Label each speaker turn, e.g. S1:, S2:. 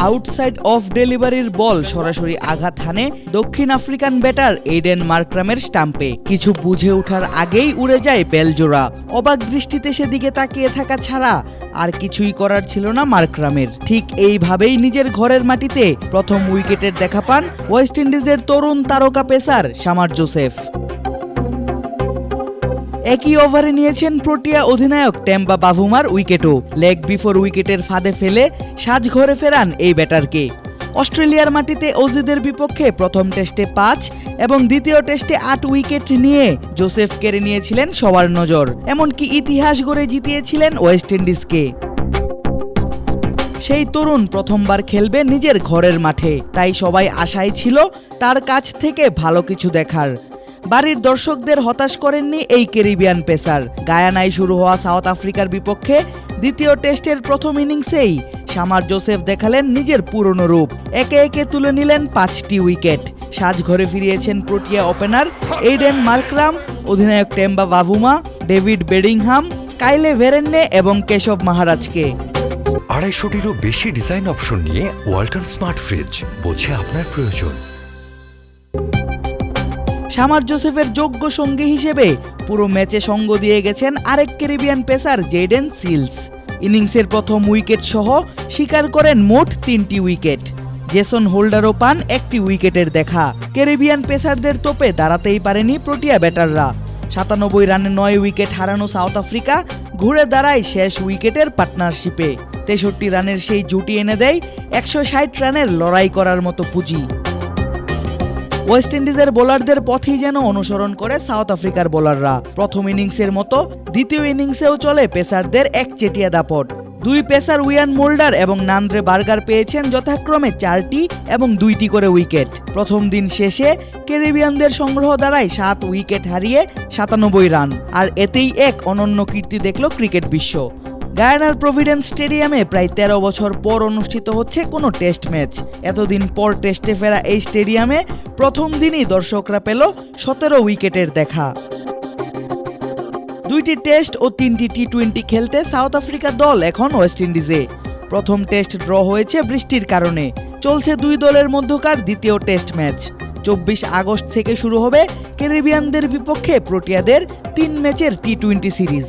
S1: Outside of ডেলিভারির বল সরাসরি আঘাত হানে দক্ষিণ আফ্রিকান ব্যাটার এইডেন মার্ক্রামের স্টাম্পে। কিছু বুঝে ওঠার আগেই উড়ে যায় বেলজোড়া। অবাক দৃষ্টিতে সেদিকে তাকিয়ে থাকা ছাড়া আর কিছুই করার ছিল না মার্ক্রামের। ঠিক এইভাবেই নিজের ঘরের মাটিতে প্রথম উইকেটের দেখা পান ওয়েস্ট ইন্ডিজের তরুণ তারকা পেসার সামার জোসেফ। একই ওভারে নিয়েছেন প্রোটিয়া অধিনায়ক টেম্বা বাভুমার উইকেটও। লেগ বিফোর উইকেটের ফাঁদে ফেলে সাজঘরে ফেরান এই ব্যাটারকে। অস্ট্রেলিয়ার মাটিতে অজিদের বিপক্ষে প্রথম টেস্টে পাঁচ এবং দ্বিতীয় টেস্টে আট উইকেট নিয়ে জোসেফ কেড়ে নিয়েছিলেন সবার নজর, এমনকি ইতিহাস গড়ে জিতিয়েছিলেন ওয়েস্ট ইন্ডিজকে। সেই তরুণ প্রথমবার খেলবে নিজের ঘরের মাঠে, তাই সবাই আশায় ছিল তার কাছ থেকে ভালো কিছু দেখার। বাড়ির দর্শকদের হতাশ করেননি এই ক্যারিবিয়ান পেসার। গায়ানায় শুরু হওয়া সাউথ আফ্রিকার বিপক্ষে দ্বিতীয় টেস্টের প্রথম ইনিংসেই সামার জোসেফ দেখালেন নিজের পুরনো রূপ। একে একে তুলে নিলেন পাঁচটি উইকেট। সাজঘরে ফিরিয়েছেন প্রোটিয়া ওপেনার এইডেন মার্করাম, অধিনায়ক Temba Bavuma, David Bedingham, Kyle Verreynne এবং কেশব মহারাজকে।
S2: আড়াইশোটিরও বেশি ডিজাইন অপশন নিয়ে ওয়াল্টন স্মার্ট ফ্রিজ, বোঝে আপনার প্রয়োজন।
S1: সামার জোসেফের যোগ্য সঙ্গী হিসেবে পুরো ম্যাচে সঙ্গ দিয়ে গেছেন আরেক ক্যারিবিয়ান পেসার জেডেন সিলস। ইনিংসের প্রথম উইকেট সহ স্বীকার করেন মোট তিনটি উইকেট। জেসন হোল্ডারও পান একটি উইকেটের দেখা। ক্যারিবিয়ান পেসারদের তোপে দাঁড়াতেই পারেনি প্রোটিয়া ব্যাটাররা। সাতানব্বই রানে নয় উইকেট হারানো সাউথ আফ্রিকা ঘুরে দাঁড়ায় শেষ উইকেটের পার্টনারশিপে। তেষট্টি রানের সেই জুটি এনে দেয় একশো ষাট রানের লড়াই করার মতো পুঁজি। ওয়েস্ট ইন্ডিজের বোলারদের পথেই যেন অনুসরণ করে সাউথ আফ্রিকার বোলাররা। প্রথম ইনিংসের মতো দ্বিতীয় ইনিংসেও চলে পেসারদের এক চেটিয়া দাপট। দুই পেসার উইয়ান মোল্ডার এবং নান্দ্রে বার্গার পেয়েছেন যথাক্রমে চারটি এবং দুইটি করে উইকেট। প্রথম দিন শেষে ক্যারিবিয়ানদের সংগ্রহ দ্বারাই সাত উইকেট হারিয়ে সাতানব্বই রান। আর এতেই এক অনন্য কীর্তি দেখল ক্রিকেট বিশ্ব। গায়ানার প্রভিডেন্স স্টেডিয়ামে প্রায় তেরো বছর পর অনুষ্ঠিত হচ্ছে কোনো টেস্ট ম্যাচ। এতদিন পর টেস্টে ফেরা এই স্টেডিয়ামে প্রথম দিনই দর্শকরা পেল সতেরো উইকেটের দেখা। দুইটি টেস্ট ও তিনটি টি টোয়েন্টি খেলতে সাউথ আফ্রিকা দল এখন ওয়েস্ট ইন্ডিজে। প্রথম টেস্ট ড্র হয়েছে বৃষ্টির কারণে। চলছে দুই দলের মধ্যকার দ্বিতীয় টেস্ট ম্যাচ। চব্বিশ আগস্ট থেকে শুরু হবে ক্যারিবিয়ানদের বিপক্ষে প্রোটিয়াদের তিন ম্যাচের T twenty series.